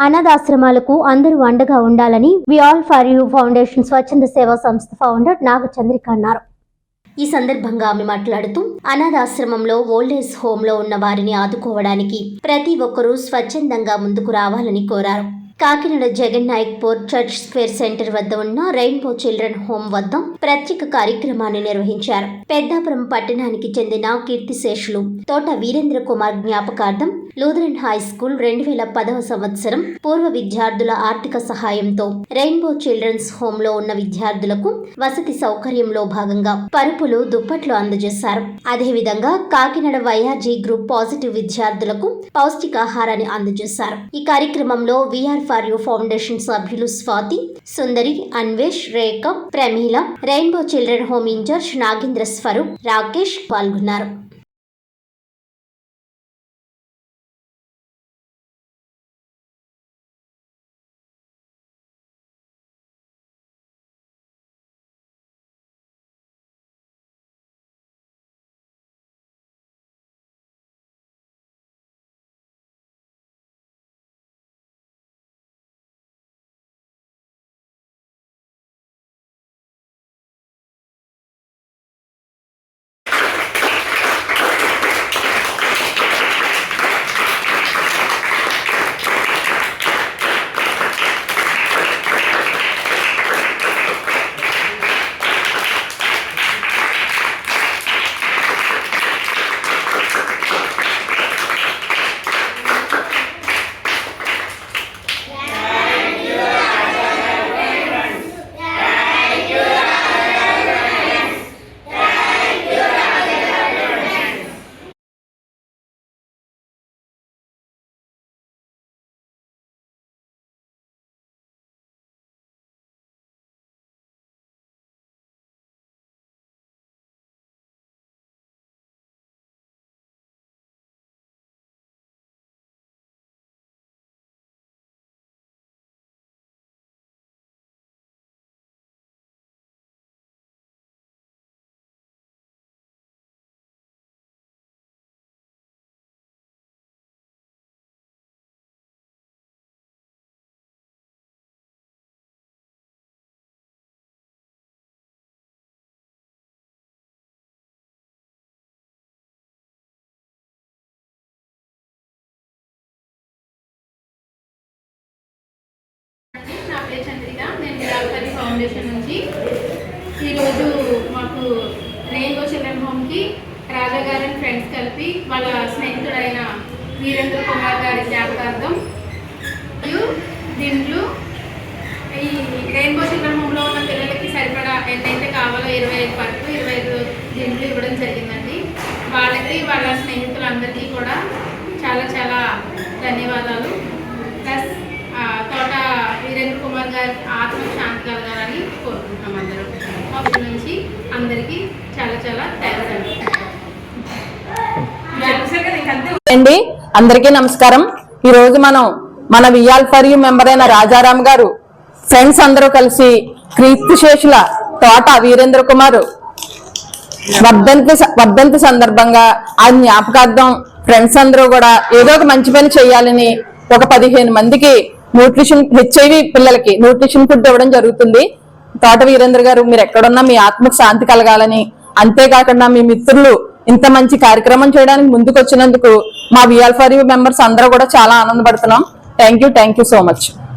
అనాథాశ్రమాలకు అందరూ అండగా ఉండాలని we all for you foundation స్వచ్ఛంద సేవా సంస్థ ఫౌండర్ నాగ చంద్రిక అన్నారు. ఈ సందర్భంగా ఆమె మాట్లాడుతూ అనాథాశ్రమంలో ఓల్డేజ్ హోంలో ఉన్న వారిని ఆదుకోవడానికి ప్రతి ఒక్కరూ స్వచ్ఛందంగా ముందుకు రావాలని కోరారు. Kakinada Jagan Nayakpur church square centre వద్ద ఉన్న రెయిన్బో చిల్డ్రన్ హోమ్ వద్ద ప్రత్యేక కార్యక్రమాన్ని నిర్వహించారు. పెద్దాపురం పట్టణానికి చెందిన కీర్తిశేషులు తోట వీరేంద్ర కుమార్ జ్ఞాపకార్థం లూథరన్ హై స్కూల్ రెండు వేల పదవ సంవత్సరం పూర్వ విద్యార్థుల ఆర్థిక సహాయంతో రెయిన్బో చిల్డ్రన్స్ హోమ్లో ఉన్న విద్యార్థులకు వసతి సౌకర్యంలో భాగంగా పరుపులు దుప్పట్లు అందజేశారు. అదేవిధంగా కాకినాడ వైఆర్జీ గ్రూప్ పాజిటివ్ విద్యార్థులకు పౌష్టికాహారాన్ని అందజేశారు. ఈ కార్యక్రమంలో విఆర్ ఫర్ యూ ఫౌండేషన్ సభ్యులు Swathi Sundari Anvesh Rekha Pramila rainbow children home incharge Nagendra Swaroop Rakesh పాల్గొన్నారు. నా చంద్రిక నేను విరాల్పల్లి ఫౌండేషన్ నుంచి ఈరోజు మాకు రెయిన్బో చిల్డ్రన్ హోమ్కి రాజా గారిని ఫ్రెండ్స్ కలిపి వాళ్ళ స్నేహితుడైన వీరేంద్ర కుమార్ గారి జ్ఞాపకార్థం మరియు దీంట్లో ఈ రెయిన్బో చిల్డ్రన్ హోమ్లో ఉన్న పిల్లలకి సరిపడా ఎన్నైతే కావాలో ఇరవై ఐదు వరకు ఇరవై ఐదు దీంట్లో ఇవ్వడం జరిగిందండి. వాళ్ళకి వాళ్ళ స్నేహితులందరికీ కూడా చాలా చాలా ధన్యవాదాలు. గారి ఆత్మ శాంతి కలగాలని కోరుకుంటున్నాం అందరం. అప్పటి నుంచి అందరికీ చాలా చాలా థ్యాంక్స్ అండి. అండి అందరికీ నమస్కారం. ఈరోజు మనం మన వియాల్ ఫర్ యూ మెంబర్ అయిన రాజారాం గారు ఫ్రెండ్స్ అందరూ కలిసి క్రీస్తుశేషుల తోట వీరేంద్ర కుమార్ వర్ధంతి వర్ధంతి సందర్భంగా ఆ జ్ఞాపకార్థం ఫ్రెండ్స్ అందరూ కూడా ఏదో ఒక మంచి పని చేయాలని ఒక పదిహేను మందికి న్యూట్రిషన్ హెచ్ఐవి పిల్లలకి న్యూట్రిషన్ ఫుడ్ ఇవ్వడం జరుగుతుంది. తోట వీరేంద్ర గారు మీరు ఎక్కడున్నా మీ ఆత్మకు శాంతి కలగాలని అంతేకాకుండా మీ మిత్రులు ఇంత మంచి కార్యక్రమం చేయడానికి ముందుకు వచ్చినందుకు మా విఆల్ ఫర్ యూ మెంబర్స్ అందరూ కూడా చాలా ఆనందపడుతున్నాం. Thank you thank you so much